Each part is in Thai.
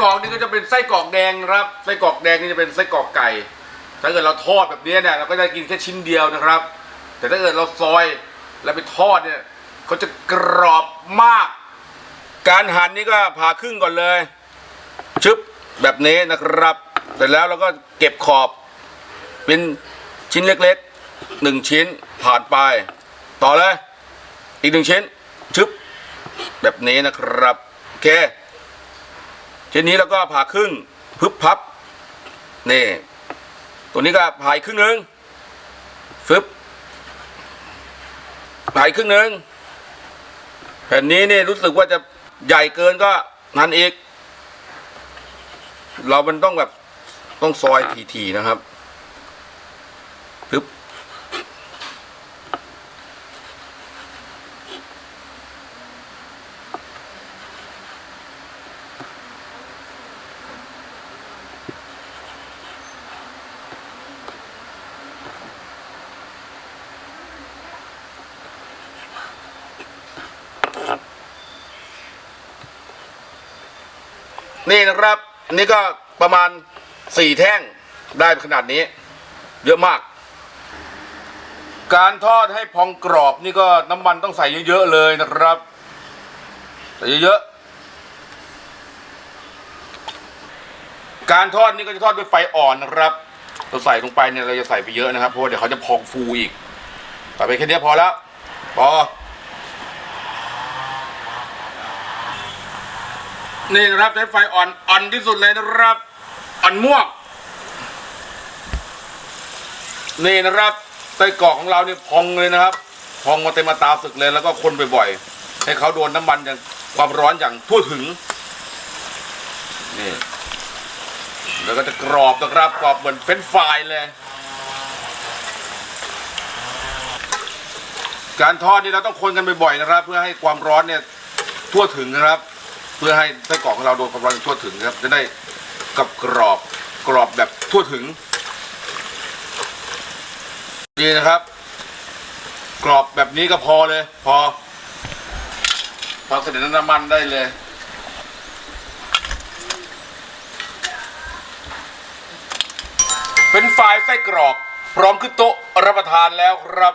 กรอกนี่ก็จะเป็นไส้กรอกแดงนะครับไส้กรอกแดงนี่จะเป็นไส้กรอกไก่ ถ้าเกิดเราทอดแบบนี้เนี่ยเราก็จะกินแค่ชิ้นเดียวนะครับ แต่ถ้าเกิดเราซอยแล้วไปทอดเนี่ยเขาจะกรอบมาก การหั่นนี่ก็ผ่าครึ่งก่อนเลยชึบแบบนี้นะครับเสร็จแล้วเราก็เก็บขอบเป็นชิ้นเล็กๆหนึ่งชิ้นผ่านไป ต่อเลย อีกหนึ่งชิ้นชึบแบบนี้นะครับ โอเค ชิ้นนี้แล้วก็ผ่าครึ่งพึบพับนี่ตัวนี้ก็ผ่าครึ่งหนึ่งฟึบผ่าครึ่งหนึ่งแผ่นนี้นี่รู้สึกว่าจะใหญ่เกินก็นั่นอีก เรามันต้องแบบต้องซอยทีๆนะครับปึ๊บ นี่นะครับนี่ก็ประมาณสี่แท่งได้ขนาดนี้ เยอะมาก การทอดให้พองกรอบนี่ก็น้ำมันต้องใส่เยอะๆเลยนะครับใส่เยอะๆการทอดนี่ก็จะทอดด้วยไฟอ่อนนะครับเราใส่ลงไปเนี่ยเราจะใส่ไปเยอะนะครับเพราะว่าเดี๋ยวเขาจะพองฟูอีกใส่ไปแค่นี้พอแล้วพอ นี่นะครับใช้ไฟอ่อนอ่อนที่สุดเลยนะครับ อ่อนม่วงนี่นะครับไส้กรอกของเราเนี่ยพองเลยนะครับ พองมาเต็มมาตาสึกเลยแล้วก็คนบ่อยๆให้เขาโดนน้ำมันอย่างความร้อนอย่างทั่วถึงนี่แล้วก็จะกรอบนะครับกรอบเหมือนเฟรนฟรายเลย การทอดนี่เราต้องคนกันบ่อยๆนะครับ เพื่อให้ความร้อนเนี่ยทั่วถึงนะครับ เพื่อให้ไส้กรอกของเราโดนความร้อนทั่วถึงครับ จะได้กับกรอบกรอบแบบทั่วถึงนี่นะครับ กรอบแบบนี้ก็พอเลย พอ พอเสด็จน้ำมันได้เลยเป็นไฟรายไส้กรอก พร้อมขึ้นโต๊ะรับประทานแล้วครับ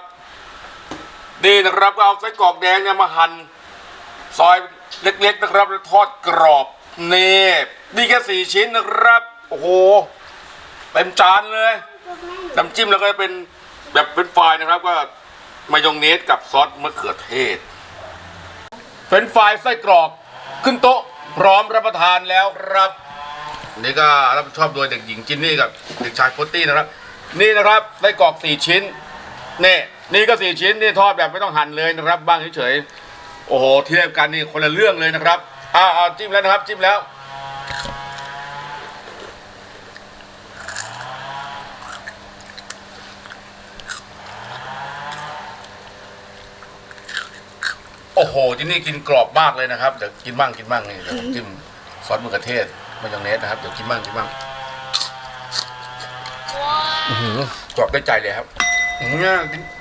นี่นะครับเอาไส้กรอกแดงเนี่ยมาหั่นซอย เล็กๆนะครับแล้วทอดกรอบนี่นี่แค่สี่ชิ้นนะครับ โอ้โหเต็มจานเลยน้ำจิ้มแล้วก็เป็นแบบเป็นไฟรายนะครับก็มายองเนสกับซอสมะเขือเทศ เป็นไฟรายไส้กรอกขึ้นโต๊ะพร้อมรับประทานแล้วครับนี่ก็รับผิดชอบโดยเด็กหญิงจินนี่กับเด็กชายโฟตตี้นะครับ นี่นะครับไส้กรอกสี่ชิ้นนี่นี่ก็สี่ชิ้นนี่ทอดแบบไม่ต้องหั่นเลยนะครับบ้างเฉยๆ โอ้โหเทียบกันนี่คนละเรื่องเลยนะครับอ้าวอ้าวจิ้มแล้วนะครับ จิ้มแล้ว โอ้โหที่นี่กินกรอบมากเลยนะครับเดี๋ยวกินบ้างกินบ้างนี่เดี๋ยวผมจิ้มซอสมะเขือเทศมายองเนสนะครับเดี๋ยวกินบ้างกินบ้างอื้อหือกรอบได้ใจเลยครับอื้อหือกินอืม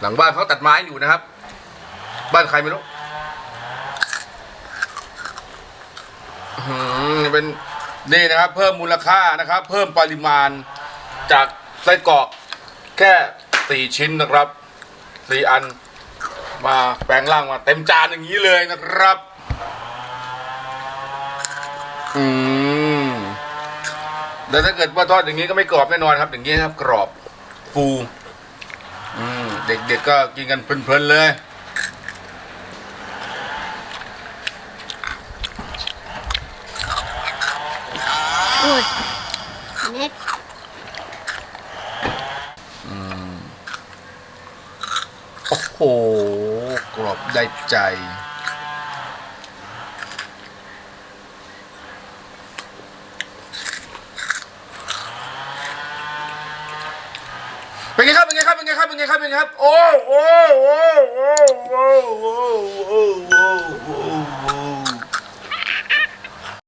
หลังบ้านเขาตัดไม้อยู่นะครับ บ้านใครไม่รู้เป็นนี่นะครับ เพิ่มมูลค่านะครับ เพิ่มปริมาณจากไส้กรอกแค่สี่ชิ้นนะครับสี่อันมาแปลงร่างมาเต็มจานอย่างนี้เลยนะครับ อืม แต่ถ้าเกิดว่าทอดอย่างนี้ก็ไม่กรอบแน่นอนครับ อย่างนี้ครับกรอบฟูอืมเด็กๆก็กินกันเพลินๆเลยโอ้ยเน็ตโอ้โห กรอบได้ใจ เป็นไงครับ เป็นไงครับ เป็นไงครับ เป็นไงครับ เป็นไงครับ โอ้โอ้โอ้โอ้โอ้โอ้โอ้โอ้โอ้โอ้